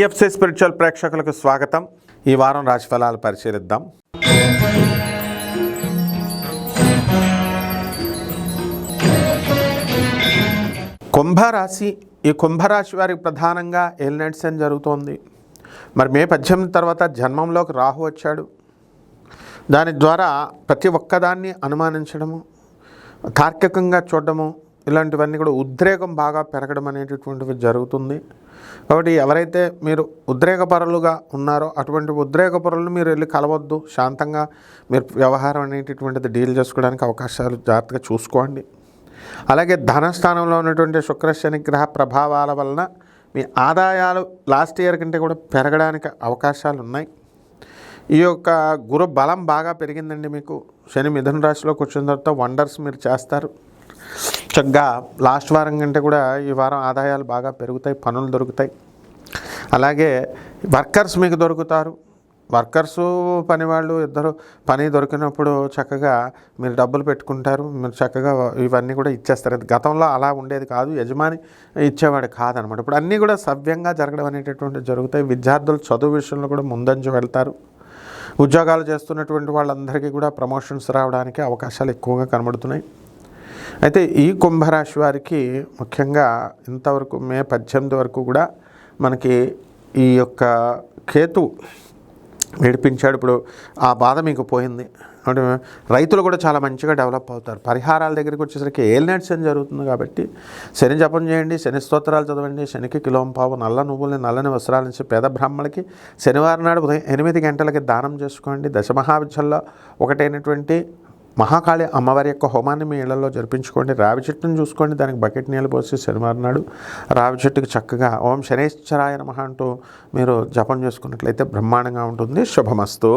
నమస్తే స్పిరిచువల్ ప్రేక్షకులకు స్వాగతం. ఈ వారం రాశి ఫలాలు పరిశీలిద్దాం. కుంభరాశి ఈ కుంభరాశి వారికి ప్రధానంగా ఎల్నెట్స్ అని జరుగుతోంది? మరి మే పద్దెనిమిది తర్వాత జన్మంలోకి రాహు వచ్చాడు. దాని ద్వారా ప్రతి ఒక్కదాన్ని అనుమానించడము తార్కికంగా చూడడము ఇలాంటివన్నీ కూడా ఉద్రేకం బాగా పెరగడం అనేటటువంటివి జరుగుతుంది. కాబట్టి ఎవరైతే మీరు ఉద్రేకపరులుగా ఉన్నారో అటువంటి ఉద్రేకపరులను మీరు వెళ్ళి కలవద్దు. శాంతంగా మీరు వ్యవహారం అనేటటువంటిది డీల్ చేసుకోవడానికి అవకాశాలు జాగ్రత్తగా చూసుకోండి. అలాగే ధనస్థానంలో ఉన్నటువంటి శుక్ర శని గ్రహ ప్రభావాల వలన మీ ఆదాయాలు లాస్ట్ ఇయర్ కంటే కూడా పెరగడానికి అవకాశాలు ఉన్నాయి. ఈ యొక్క గురు బలం బాగా పెరిగిందండి మీకు. శని మిథున రాశిలోకి వచ్చిన తర్వాత వండర్స్ మీరు చేస్తారు. చక్కగా లాస్ట్ వారం కంటే కూడా ఈ వారం ఆదాయాలు బాగా పెరుగుతాయి పనులు దొరుకుతాయి. అలాగే వర్కర్స్ మీకు దొరుకుతారు. వర్కర్సు పనివాళ్ళు ఇద్దరు పని దొరికినప్పుడు చక్కగా మీరు డబ్బులు పెట్టుకుంటారు. మీరు చక్కగా ఇవన్నీ కూడా ఇచ్చేస్తారు. గతంలో అలా ఉండేది కాదు. యజమాని ఇచ్చేవాడు కాదనమాట. ఇప్పుడు అన్నీ కూడా సవ్యంగా జరగడం అనేటటువంటి జరుగుతాయి. విద్యార్థులు చదువు విషయంలో కూడా ముందంజు వెళ్తారు. ఉద్యోగాలు చేస్తున్నటువంటి వాళ్ళందరికీ కూడా ప్రమోషన్స్ రావడానికి అవకాశాలు ఎక్కువగా కనబడుతున్నాయి. అయితే ఈ కుంభరాశి వారికి ముఖ్యంగా ఇంతవరకు మే పద్దెనిమిది వరకు కూడా మనకి ఈ యొక్క కేతు ఏడిపించాడు ఇప్పుడు ఆ బాధ మీకు పోయింది. అంటే రైతులు కూడా చాలా మంచిగా డెవలప్ అవుతారు. పరిహారాల దగ్గరికి వచ్చేసరికి ఏల్నెట్స్ అని జరుగుతుంది కాబట్టి శని జపం చేయండి శని స్తోత్రాలు చదవండి శనికి కిలోం పావు నల్ల నువ్వుల్ని నల్లని వస్త్రాలు నుంచి పేద బ్రాహ్మణులకి శనివారం నాడు ఉదయం ఎనిమిది గంటలకి దానం చేసుకోండి. దశమహావిద్యల్లో ఒకటైనటువంటి మహాకాళి అమ్మవారి యొక్క హోమాన్ని మీ ఇళ్ళలో జరిపించుకోండి. రావి చెట్టును చూసుకోండి. దానికి బకెట్ నీళ్ళు పోసి శనివారం నాడు రావి చెట్టుకు చక్కగా ఓం శనేశ్వరాయ నమ అంటూ మీరు జపం చేసుకున్నట్లయితే బ్రహ్మాండంగా ఉంటుంది. శుభమస్తు.